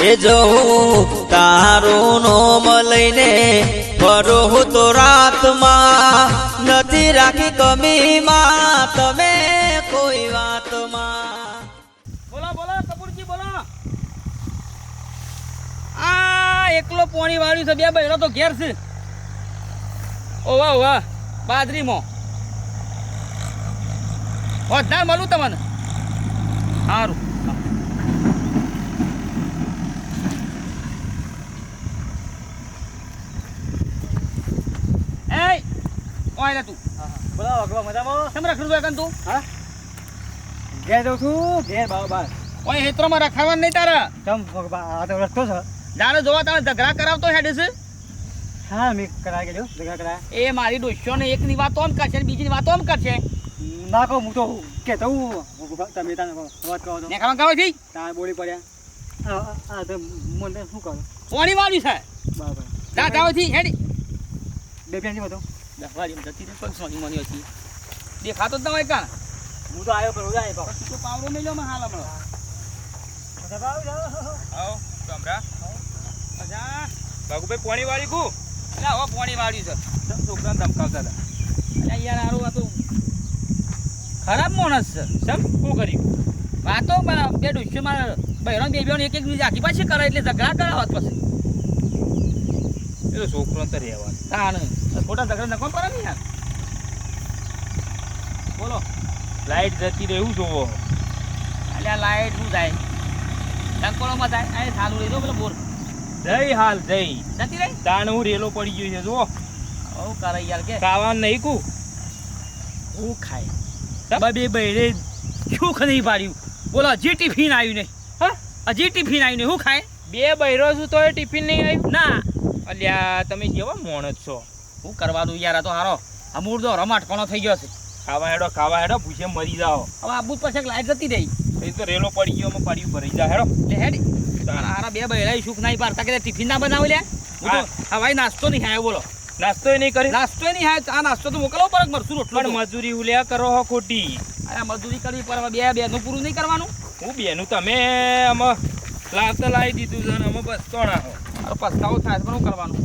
એ જો હું તારું નોમ લઈને ફરો હું તો રાતમાં નથી રાખી કમીમાં તમે કોઈ વાતમાં. બોલો બોલો, કપૂરજી, બોલો. આ એકલો પોણી વાળ્યું છે, બે બહેરો તો ઘેર છે. ઓવા ઓવા બાદરીમાં હોદ્દાર મળું તમને. સારું એ ઓય તું. બોલો અગવા મજામાં કેમ રખડું છું એકન તું? હા? ઘેર જઉં છું. ઘેર બાર બાર. ઓય હેત્રોમાં રખાવાનું નહીં તારા? તમ આ તો રસ્તો છે. જાણે જોવા તારે ઝઘડા કરાવતો હેડે છે? હા મેં કરાવી ગયો ઝઘડા કરાય. એ મારી ડોસ્યો ને એકની વાત ઓમ કરશે ને બીજીની વાત ઓમ કરશે? ના કહું હું તો કે હું. તમે તને વાત કહો તો ને ખાવા ખાવા થી તાર બોલી પડ્યા. હા તો મને શું કરો? કોણી વાળી છે. બરાબર. જા જાવથી હેડી. બે પેન્સી બધું. દસવારી જતી રહી પણ સોની મની હતી. દેખાતો જ ના હોય કાં? હું તો આવ્યો પણ આવ્યો બાપ તો પાવડો મેલ્યો માં હાલ હમણાં. બાગુભાઈ પોણી વાળી કુ? એટલે હવે પોણી વાળી છે. ચમ છોકરાને ધમકાવતા હતા. અલ્યા યાર આરો આ તો ખરાબ માણસ છે. સમ શું કર્યું? વાતો મારા બે ડોસ્યો મારા બહેરો બે બેનો એક એક બીજી આખી પાછી કરે એટલે ઝઘડા કરાવત પછી એ તો છોકરો તો રહેવા તાણ. ખોટા ઝઘડા નકો પડે ને યાર? બોલો. લાઈટ જતી રહે એવું જોવો. આ લાઈટ શું જાય ટંકોળોમાં જાય આ ચાલુ રહી પેલો બોર. જઈ હાલ જઈ જતી રહી? હું રેલો પડી ગયો છે જુઓ. ઓ કરે યાર કે. ખાવાનું નહીં કુ. હું ખાય? બબે બૈરે સુખ નહીં પાડ્યું. બોલો હજી ટિફિન આવ્યું નહીં. હા? હજી ટિફિન આવ્યું નહીં. હું ખાય? બે બૈરો છું તો ટિફિન નહીં આવ્યું? ના. અલ્યા તમે કેવા મોણસ છો. હું કરવાનું યાર આ તો હારો. તો રમાટ કોનો થઈ ગયો છે. ખાવા હેડો ખાવા હેડો ભૂસે મરી જાઓ. હવે આબુ જ પછી લાઈટ જતી રહી. એ તો રેલો પડી ગયો અમે પડ્યું ભરાઈ જા હેડો. લે હેડી. તારા બે બૈરા સુખ નહીં પારતા કે ટિફિન ના બનાવી લે. હા ભાઈ નાસ્તો નહીં ખાયો બોલો. નાસ્તો નહીં કરી? નાસ્તો નહીં ખાયો આ નાસ્તો તો મોકલવો પર મરસું રોટલો પણ મજૂરી ઉલ્યા કરો હો ખોટી. અરે મજૂરી કરવી પર બે બે નું પૂરું નહીં કરવાનું? હું બેનું તમે અમે લાવતા લાવી દીધું છે અને અમે બસ તોણા હો. પસ્તાવો થાય પણ શું કરવાનું?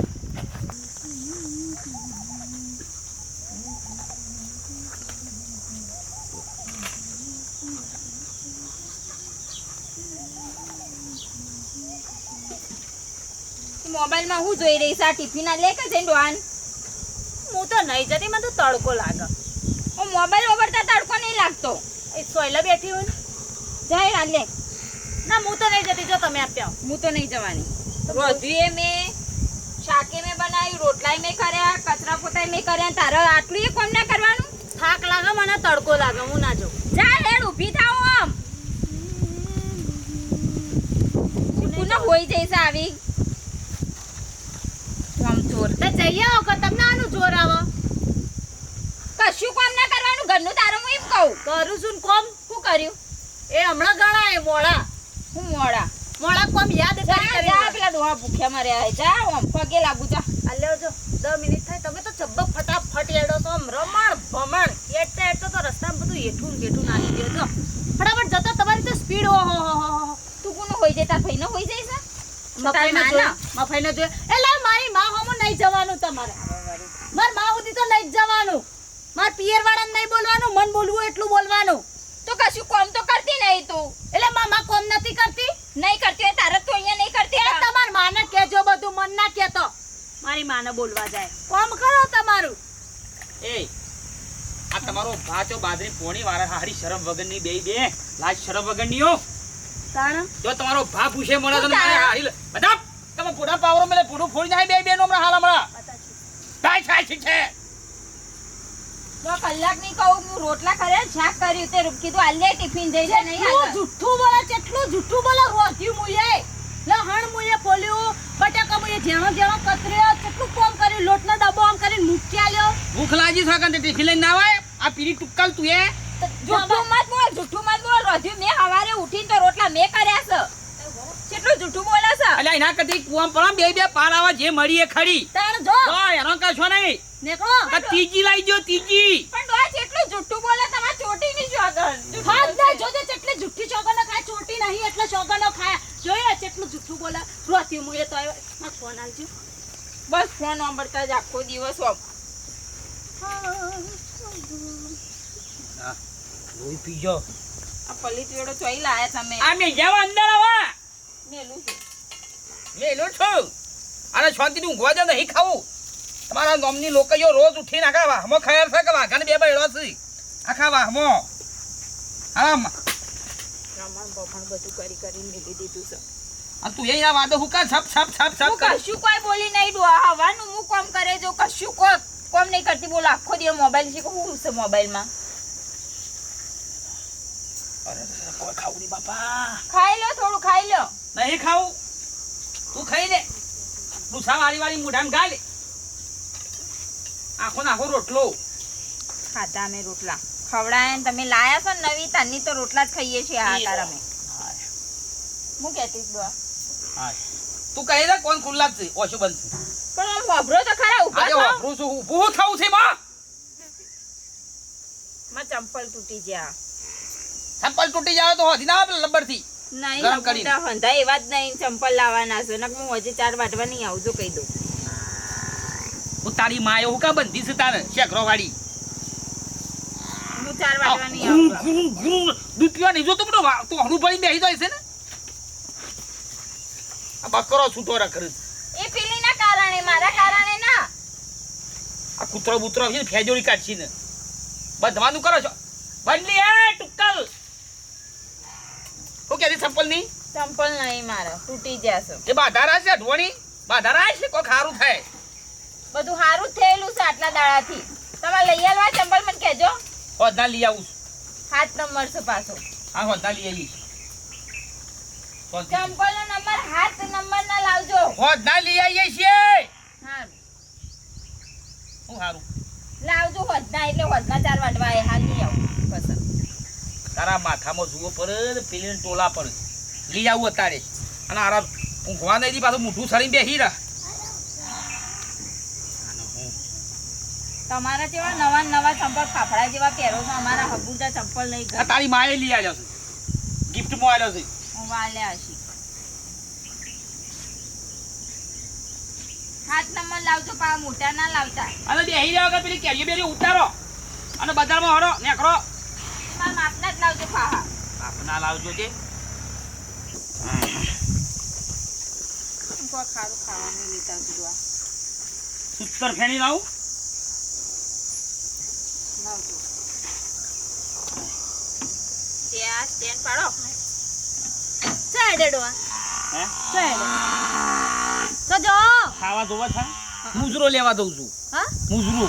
મોબાઈલમાં હું જોઈ રહી આ ટિફિન લે કે જઈને ડોહાન હું તો નહીં જતી મને તો તડકો લાગે. હું મોબાઈલ વગરતા તડકો નહીં લાગતો. એ સોયલા બેઠી હોય ને? જાય આ લે. ના હું તો નહીં જતી જો તમે આપ્યા હું તો નહીં જવાની. રોધવીએ મેં શાકે મેં બનાવ્યું રોટલાય મેં કર્યા કચરા પોતાય મેં કર્યા તારે આટલું એ કોમ ના કરવાનું? થાક લાગે મને તડકો લાગે હું ના જાઉં. જા હેડ ઊભી થાવ આમ. પુનઃ હોઈ જઈશ આવી. ચોર તો જઈએ આવો તમને આનું જોર આવે? કશું કામ ના કરવાનું ઘરનું તારું હું એમ કહું. કરું છું કોમ? શું કર્યું? એ હમણાં ગણાય મોડા. હું મોડા. મોડા કોમ યાદ કરી જા પેલા ડોહા ભૂખ્યા મર્યા હે. જા ઓમ પગે લાગુ જા. અલ્યો જો 10 મિનિટ થાય તમે તો જબ્બો ફટાફટ એડો તો રમણ ભમણ. એડતા એટતો તો રસ્તામાં બધું હેઠું જેઠું નાખી દે જો. ફટાફટ જતો તમારી તો સ્પીડ ઓહો હો હો તું કોનો હોઈ જાય? તાર ભાઈનો હોઈ જાય છે? મફાઈને તારી જોઈ માના? મફાઈને જોઈ એટલે મારી માં હોમું નહીં જવાનું તમારે મારમાં સુધી તો નહીં જ જવાનું માર પિયર વાળાને નહીં બોલવાનું મન બોલવું એટલું બોલવાનું તો કશું કામ તો કરતી નહીં તું એટલે માં માં કોમ નથી કરતી નહીં કરતી હોય તારે તો અહીંયા નહીં કરતી એ તમાર માને કહેજો બધું મન ના કહેતો મારી માને બોલવા જાય કોમ કરો તમારું એ આ તમારો બાદરી પોણી વાળા હારી શરમ વગરની બે બે. લાજ શરમ વગરની હો. તાણ જો તમારો ભા પૂછે મળે તો મારે હારી બધા તમે પૂરા પાવરો મેલે પૂરું ફોડી જાય બે બે નો હાલ હમણાં. કાંઈ થાય છે છે. તો કલાકની કહું હું રોટલા કર્યા શાક કર્યું તે કીધું આલે ટિફિન નહીં જુઠ્ઠું બોલે જેટલું જુઠ્ઠું બોલે રોધ્યું મુયે લહણ મુયે ફોલ્યું બટાકા મુયે જેણો જેણો કતર્યો કેટલું કોમ કર્યું લોટનો ડબ્બો આમ કરીને મૂકી આલ્યો. ભૂખ લાગી છે ટિફિન લઈને ના આવે આ પીરી ટુક્કલ તું એ જૂઠું મત બોલ જુઠ્ઠું મત બોલ. રોધ્યું મેં હવારે ઉઠીને તો રોટલા મેં કર્યા છે. કેટલું જુઠ્ઠું બોલે છે? અલ્યા એના કદી કુવામ પડે બે બે પાર આવા જે મળી એ ખરી. તાણ જો. તો એનો કશો નહીં. નીકળો. આ ત્રીજી લાવી જો ત્રીજી. પણ જેટલું જુઠ્ઠું બોલે તમારે ચોટી નહીં જો આગળ હાથ ના જોજે જુઠ્ઠી ચોગનો ખાય ચોટી નહીં એટલે ચોગનો ખાય. જોઈએ કેટલું જૂઠું બોલે. રોતી મુએ તો આવ્યો. ફોન આલજો બસ ફોન જ આખો દિવસ વાપ- લોહી પીજો આ પલ્લી વેડો ચોઈ લાયા તમે આ મે જાવ અંદર આવા. મેલું છે મેલું છું અને શાંતિથી ઊંઘવા દો નહીં ખાવું. તમારા ગામની લોકોયો રોજ ઉઠીને આખા વાહમાં ખયાલ છે કે વાઘાને બે બૈડો છે? આખા વાહમાં. આમ. રમણ બમણ બધું કરી કરીને મેલી દીધું છે. આ તું અહીંયા વાદો હુકા છપ છપ છપ છપ કર. કશું કોઈ બોલી નહીં ડો હવાનું હું કોમ કરે જો કશું કો કોમ નહીં કરતી બોલો આખો દિવસ મોબાઈલ છે શું છે મોબાઈલમાં કોઈ ખાવું નહીં બાપા. ખાઈ લો થોડું ખાઈ લો. નહીં ખાવું. તું ખાઈ લે. ડુસા વાળી વાળી મોઢામાં ગાલે આખો નાખો રોટલો. ખાતા અમે રોટલા. ખવડાયા ને તમે લાયા છો ને નવી તારની તો રોટલા જ ખાઈએ છીએ આ તાર અમે. હું કહેતી તું કહી દે કોણ ખુલ્લા જ છે. ઓછું બનશે. પણ વાપરો તો ખરા ઊભા આજે થો છું ઊભું થવું છે માં? માં ચંપલ તૂટી ગયા. ચંપલ તૂટી જાય તો હોધી ના આવે લબ્બરથી નહીં ગરમ. હમણાં હંધા એવા જ નહીં ચંપલ લાવવાના છે. નક હું હજી ચાર વાટવા નહીં આવજો કહી દઉં. હું તારી માએ હું કા બંધી છે તારે? શેકરો વાળી હું ચાર વાટવા નહીં ઘૂમ. દૂધ પીવા નહીં જોતું બધું વા- હણું ભરી બેસી જાય છે ને. આ બકરો છૂટો કારણે મારા કારણે ના. આ કૂતરો બૂતરો છે ફેજોડી કાઢશી ને. બધવાનું કરો છો. બંધલી એ ટુક્કલ. હું કહેતી સંપલની સંપલ નહીં મારા તૂટી જશે. એ બાધારા છે અઢવણી? બાધારા છે કોઈ સારું થાય. બધું સારું જ થયેલું છે આટલા દાડાથી. તમારે લઈ આવવા ચંપલ મને કહેજો. હોદના લઈ આવું. હાથ નંબર છે પાછો. હા હોદના લઈ આવીશ. ચંપલ નો નંબર હાથ નંબર ના લાવજો. હોદના લઈ આવીએ છીએ. હું સારું લાવજો હોદના એટલે હોદના ચાર વાંડવા એ હાલ નહીં આવું. તારા માથામાં જુઓ પર પેલી ટોલા પર લઈ આવું અત્યારે. અને આરા ઊંઘવા નહીં દી પાછું મોઢું સરીને બેસી રહ્યા તમારા જેવા નવા નવા ચંપલ ફાફડા જેવા પહેરો છો અમારા હબુજા ચંપલ નહીં તારી માએ લઈ આવ્યો છે. ગિફ્ટમાં આવ્યો છે. હું વાલ્યા હશી. હાથ નંબર લાવજો પા મોટા ના લાવતા. અને બેસી રહ્યા પેલી કેરીઓ બેરી ઉતારો. અને બજારમાં હરો નેકરો મારા માપના જ લાવજો પાહા આપના લાવજો તે ખારું ખાવાનું લેતા. ફેણી લાવું. લાવજો. ત્યાં સ્ટેન્ડ પાડો. ચાલ ડેડવા હે? ચાલ તો જો ખાવા જોવા છે મુજરો લેવા દઉં છું. હા? મુજરો.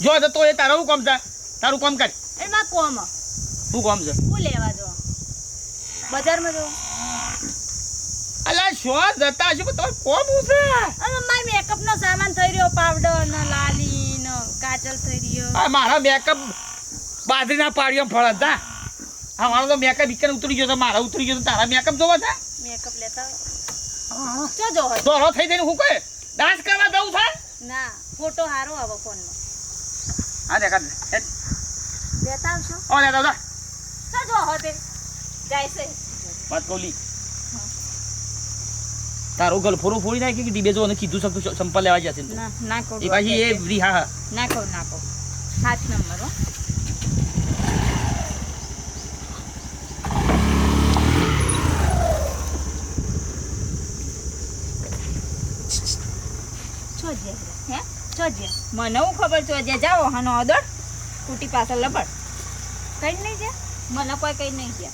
જો તો એ તારું કામ છે? તારું કામ કર. માં કોમ. હું કામ છે? હું લેવા જો બજારમાં જો અલા શો જતા હશે તો કોમ હું છે? અરે માર મેકઅપ નો સામાન થઈ રહ્યો પાવડર ને લાલી ને કાજલ થઈ રહ્યો. આ મારા મેકઅપ બાજરીના પાડીઓ ફળ હતા. હા મારો તો મેકઅપ ઇકન ઉતરી ગયો તો મારા ઉતરી ગયો તો તારા મેકઅપ જોવા છે? મેકઅપ લેતા ચો જો હોય દોરો થઈ જઈને હું કહે ડાન્સ કરવા દઉં છે? ના ફોટો હારો આવે ફોનમાં. હા દેખા દે. દેતા આવશો ઓ દેતા દાદા ચો જો હોય તે. જાય છે. વાત કોલી તારું ગલ ફોરું ફોડી નાખી કે ડીબે જો અને કીધું શકતું સંપલ લેવા જશે ના ના કહો. એ પાછી એ રીહા હા ના કહો ના કહો. સાત નંબર હો છો જે હે છો મને હું ખબર છે જે જાઓ હાનો અદળ કુટી પાછળ લબડ. કઈ નહીં છે મને કોઈ કઈ નહીં છે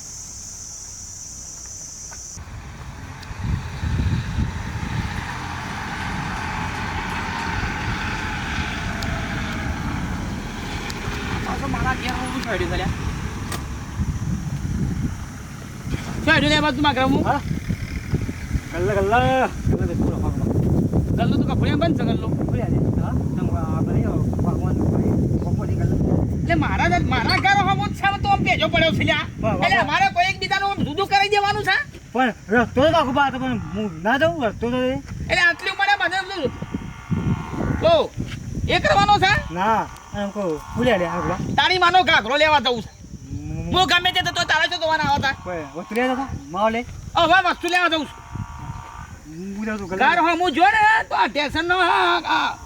કલ્લા કલ્લા હા ગલ્લા તો કપડે બંધ છે ગલ્લો? એટલે મારા મારા ઘર હમો છે તો આમ ભેજો પડ્યો છે એટલે. અમારે કોઈ એકબીજાનું આમ જુદું કરી દેવાનું છે? પણ રસ્તો તો આખો બાર પણ હું ના જાઉં રસ્તો તો એટલે આટલી ઉંમરે મને તો એ કરવાનો છે? ના એમ કહું ભૂલ્યા લે આગળ. તારી માનો ઘાઘરો લેવા જવું છે. હું ગમે તે તો તારે તો જોવાના આવતા? લેતા હતા માવ લે. હવે વસ્તુ લેવા જઉં છું. હું જો ને તો આ ટેશનનો આ- આ.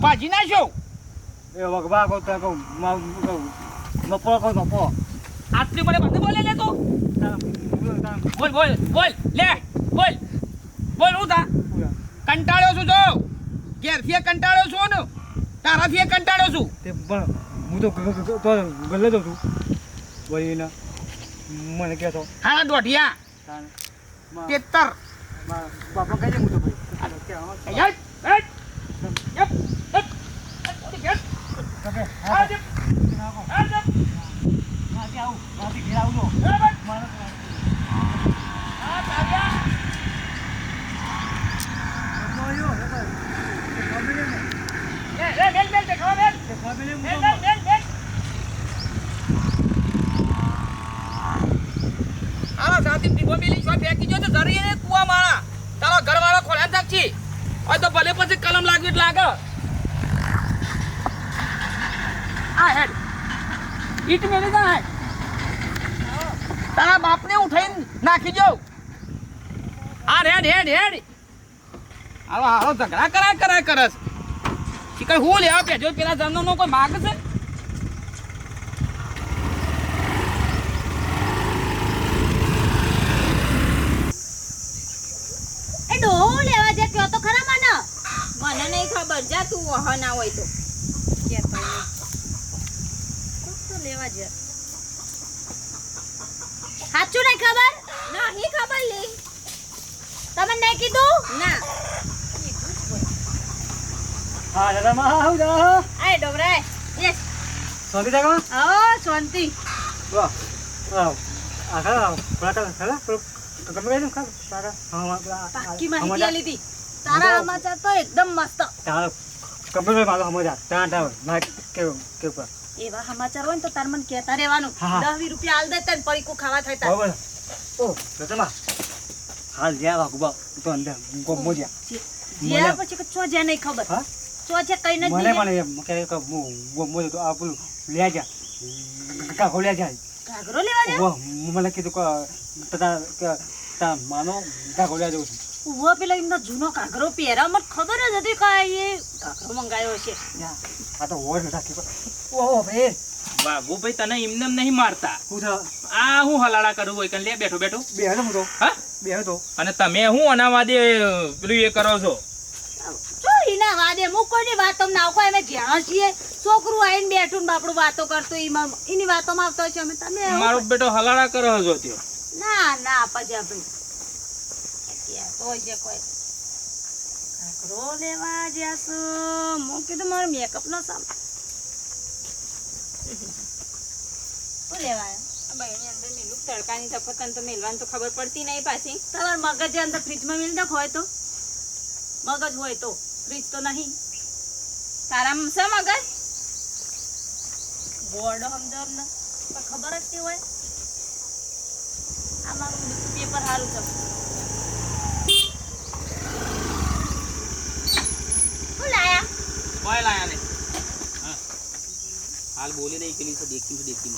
ભાજી નાખ્યો એ વગવા કહું તો કહું મપો કહું મપો આટલી મને બંધ બોલે લે તો. બોલ બોલ બોલ લે બોલ. બોલ હું તા કંટાળ્યો છું જો. ઘેરથી કંટાળ્યો છું ને. તારાથી કંટાળ્યો છું. તે પણ હું તો ગલ્લે દઉં છું. ને મને કહેતો. હા દોઢિયા. તેતર બાપા કહી દે હું તો ભાઈ કે આમાં- યટ યટ યપ યપ યપ કે આ હા, યપ નાખો. આ યપ માથી આવું માથી ઘેર આવજો બરાબર મારે આ તાર્યા આવ્યો, એ ભાઈ. તે family ને, લે લે મેલ મેલ દેખાવ મેલ તે family મેલમાં મેલ મેલ મેલ આલા સાથી ટીબો મેલી છો ફેંકી જો તો ધરી એને કુવા મારા તારો ઘરવાળો ખોલ્યા થાકછી ઓય તો ભલે પછી કલમ લાગવી એટલે લાગે આ હેડ ઈટ મેલી જા હેડ તારા બાપને ઉઠાઈને નાખી દો આ હેડ હેડ હેડ. હાલો હાલો ઝઘડા કરાય કરાય કરસ શીખર હું લેવા પેજો પેલા જણનો નો કોઈ માગ છે? એ ડોહો લેવા જે કયો તો ખરા મને. મને નહીં ખબર. જા તું વહ ના હોય તો. લેવા જે સાચું નહીં ખબર? તમને નહીં કીધું? ના. હા દાદા માં આવ જા આય ડોબરાય. યસ. શાંતિ જાગો ઓ શાંતિ. વાહ. આવ આખા પરાઠા ખરા ગમે ગયું ખા તારા હા પાકી માહિતી લીધી. તારા સમાચાર તો એકદમ મસ્ત. તારા કમ્પ્યુટર મારો સમજા ત્યાં ત્યાં ના કે પર એવા સમાચાર હોય ને તો તાર મને કહેતા રહેવાનું. હા, હા. દસ વીસ રૂપિયા આલ દે તને પડીકું ખાવા થાય તાર. બરાબર. ઓ રતમા હાલ જ્યાં વાગુબા તો અંદર જ્યાં પછી ચો જ્યાં નહીં ખબર. હા? ચો જે કઈ મને નથી મને એમ કે કે હું ગો મોજો તો આ પેલું લે જા. કા ખોલ્યા જાય ઘાઘરો લેવા જા મને કીધું કે તા તા માનો કા ખોલ્યા જવું છું. ઊભો પેલો એમનો જૂનો ઘાઘરો પહેરા મને ખબર જ હતી કે એ મંગાયો છે. આ તો હોય નથી રાખી ભાઈ વાઘુ ભાઈ તને એમને નહીં મારતા. હું આ હું હલાડા કરું હોય કે લે બેઠો બેઠો. બે હું તો. હા? બે તો. અને તમે હું અનાવાદે પેલું એ કરો છો? ચોરી ના વાદે હું કોઈની વાતો ના આવું અમે જાણો છીએ. છોકરું આવીને બેઠું બાપડું વાતો કરતું એની વાતોમાં આવતો છે અમે તમે મારો બેટો હલાડા કરો છો ત્યો ના ના પછી આપણે કહેતો છે કોઈ. ઘાઘરો લેવા જશો મુ કીધું મારો મેકઅપ નો સામ શું તડકાની તફતન તો મેલવાની તો ખબર પડતી નહીં પાછી. તમાર મગજ અંદર ફ્રીજમાં મિલ નાખ હોય તો. મગજ હોય તો. ફ્રીજ તો નહીં. તારા સ મગજ? બોર્ડ સમજો અમને પણ ખબર જ નહીં હોય. આ મારું પેપર સારું છે. શું લાયા? કોઈ લાયા નહીં. હાલ બોલી નહીં પેલી છે દેખી છે દેખી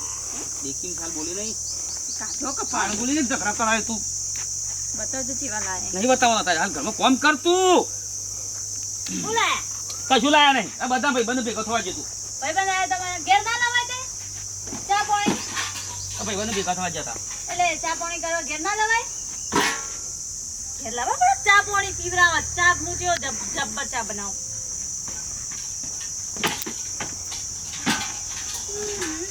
દેખી હાલ બોલી નહીં. પાણ કપાળ બોલી નહીં ઝઘડા કરાય તું. બતાવજો ચેવા લાય. નહીં બતાવવાના તારે. હાલ ઘરમાં કોમ કર તું. શું કશું લાયા નહીં. આ બધા ભાઈ બંધ ભેગો થવા જતું ભાઈ બંધ આયા તમારે ઘેર ના લવાય તે? ચા પાણી? આ ભાઈ બંધ ભેગા થવા જતા એટલે ચા પાણી કરવા ઘેર ના લવાય? ઘેર લાવવા પડે? ચા પાણી પીવરાવા ચા મૂજ્યો જબ જબ્બર ચા બનાવું જા. હા એટલું જ સાલ વાટવા જેવી ના હોય. લે હળો અને હું કહેતી હતી હા માંગાતા આવો ને તે હારું પેલું કોઈ માથું ઉપડાવતું જ નહીં પોટલું હાર આવો હેડો લે હળો આવો લે હળો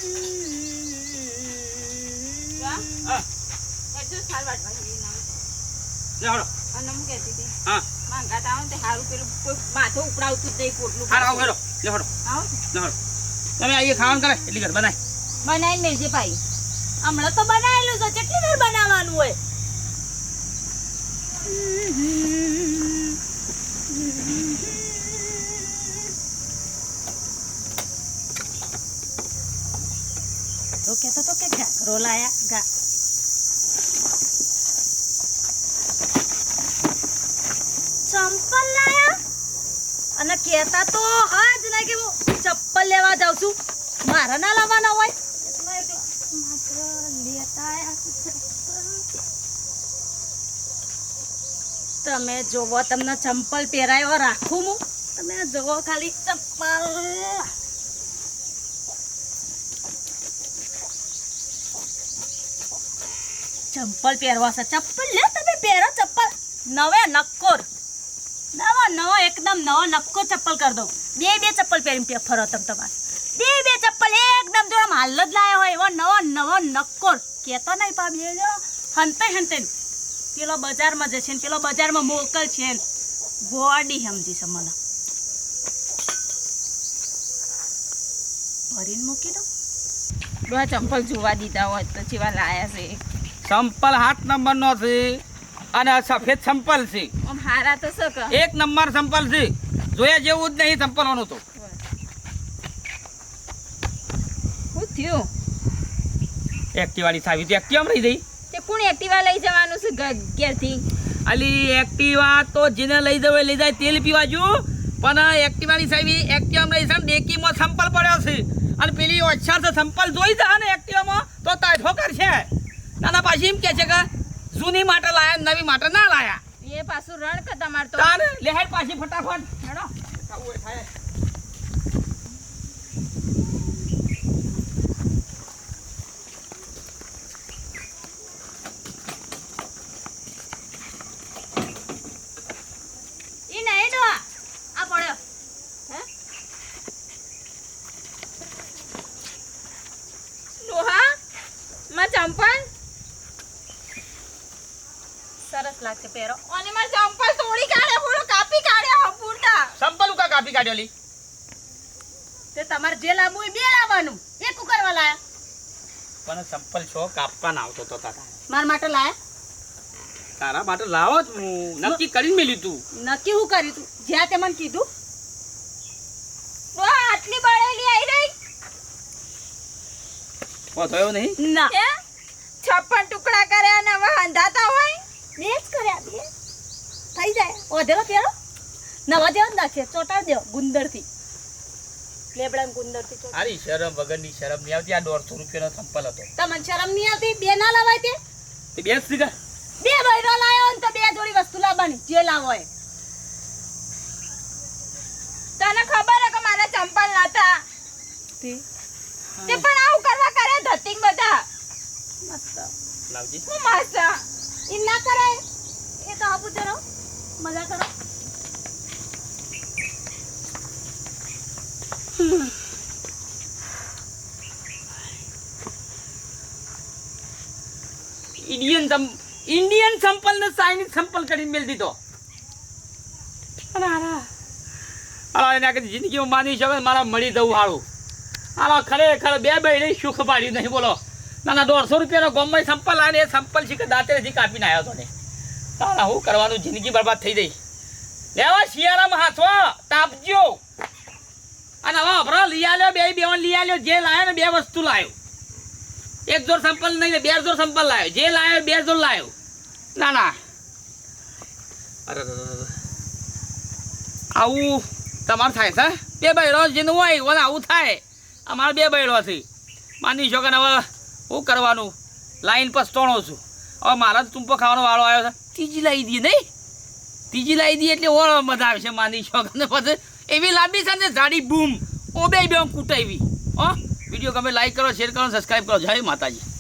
તમે આવીએ ખાવાનું કરે? એટલી ઘર બનાય. બનાવીને મેલજે ભાઈ. હમણાં તો બનાવેલું છે. કેટલી વાર બનાવવાનું હોય? તો કહેતો તો કે ઘાઘરો લાયા ઘા ચંપલ લાયા? અને કહેતા તો હા જ ના કે હું ચપ્પલ લેવા જાઉં છું. મારા ના લાવવાના હોય. તમે જોવો તમને ચંપલ પહેરાયો રાખું હું. તમે જોવો ખાલી ચપ્પલ. ચંપલ પહેરવા છે. ચપ્પલ લે તમે પહેરો ચપ્પલ નવે નક્કોર. નવો નવો, એકદમ નવો નક્કો ચપ્પલ કરી દો બે બે ચપ્પલ પહેરીને ફરો તમે તમારે. બે બે ચપ્પલ એકદમ જો આમ હાલ જ લાયો હોય એવો નવો નવો નક્કોર. કેતો નહીં પા જો હંતે હંતે પેલો બજારમાં જશે ને, પેલો બજારમાં મોકલ છે ને. ગોડી સમજી છે મને. ભરીને મૂકી દો બધા ચંપલ જોવા દીધા હોય તો જેવા લાયા છે. સંપલ હાથ નંબરનો છે અને સફેદ સંપલ છે. હારા તો એક નંબર સંપલ છે. જોયા જેવું જ નહીં સંપલોનું તો. શું થયું? એક્ટિવાની સાવી તો એક્ટિવા રહી જઈ. તે કોણ એક્ટિવા લઈ જવાનું છે ઘેરથી? અલી એક્ટિવા તો જેને લઈ જવે લઈ જાય તેલ પીવા જો. પણ એક્ટિવાની સાહેબી એક્ટિવા લઈ છે ડેકીમાં સંપલ પડ્યો છે. અને પેલી ઓછા છે સંપલ જોઈ જા ને એક્ટિવામાં તો તાઠો કરશે નાના પાછી એમ કે છે કે જૂની માટે લાયા નવી માટે ના લાયા. એ પાછું રણ કે તમારે તો. લેહેર પાછી ફટાફટ. હેડો. ખાવું હોય ખાય. ઈ નહીં ડોહા આ પડ્યો ડોહા માં ચંપલ સરસ પહેરો. અને માં ચંપલ તોડી કાઢે પૂરો કાપી કાઢ્યા પૂરતા સંપલ ઉકા કાપી કાઢ્યો લી? તે તમાર જે લાવવું એ બે લાવવાનું એક કરવા લાયા? પણ સંપલ છો કાપવા ના આવતો તો તારા. માર માટે લાયા? તારા માટે લાવો જ હું. નક્કી કરીને મેલી તું નક્કી હું કર્યું તું? જ્યાં તે મને કીધું. આટલી બળેલી આવી રહી. ઓ થયો નહીં? ના. છપ્પન ટુકડા કર્યા ને હવે અંધાતા હોય? બે જ કર્યા બે. થઈ જાય. ઓધેલો પહેરો નવા જેવો જ નાખશે ચોટાડ દેવો. ગુંદરથી. લેબડા ગુંદરથી આરી શરમ વગરની શરમ નહીં આવતી. આ દોઢસો રૂપિયાનો સંપલ હતો. તમને શરમ નહીં આવતી? બે ના લાવાય તે તે બેસ શીખા બે બૈરો લાયો ને તો બે જોડી વસ્તુ લાવવાની. જે લાવો એ. તને ખબર હે કે મારા ચંપલ નતા? તે? પણ આવું કરવા કરે ધતિંગ બધા. મસ્ત. લાવજી. હું મસ્ત. એ ના કરે. એ તો આપું ચલો મજા કરો. ઇન્ડિયન સમ ઇન્ડિયન સંપલ ને ચાઇનીઝ સંપલ કરીને મેળ દીધો. અલા એના કદી જિંદગીમાં માની શકે મારા મળી જવું હાળું આલા ખરેખર બે બહેને સુખ પાડ્યું નહીં બોલો. ના દોઢસો રૂપિયાનો ગોમમાં સંપલ આને, એ સંપલ શીખે દાંતેથી કાપીને આવ્યો હતો ને. તારા શું કરવાનું? જિંદગી બરબાદ થઈ ગઈ. લેવા શિયાળામાં હાથો તાપજો. અને હવે અભરો, લઈ આવ્યો બે બેવન લઈ આવ્યો જે લાવ્યો ને બે વસ્તુ લાવ્યો એક જોર સંપલ નહીં, બે જોર સંપલ લાવ્યો જે લાવ્યો બે જોર લાવ્યો ના ના. આવું તમારું થાય છે બે બૈરો, જેનું હોય આવું થાય. અમારે બે બૈરો છે. માની છો કે હવે શું કરવાનું? લાઈન પર સ્ટોણો છું. હવે મારા ટૂંપો ખાવાનો વાળો આવ્યો છે. ત્રીજી લાવી દઈએ નહીં? ત્રીજી લાવી દઈએ એટલે ઓળ મજા આવશે માની છોકરાને પછી એવી લાંબી છે ને જાડી બૂમ. ઓ બે બે કૂટાવી હો? વીડિયો ગમે લાઈક કરો શેર કરો સબસ્ક્રાઈબ કરો. જય માતાજી.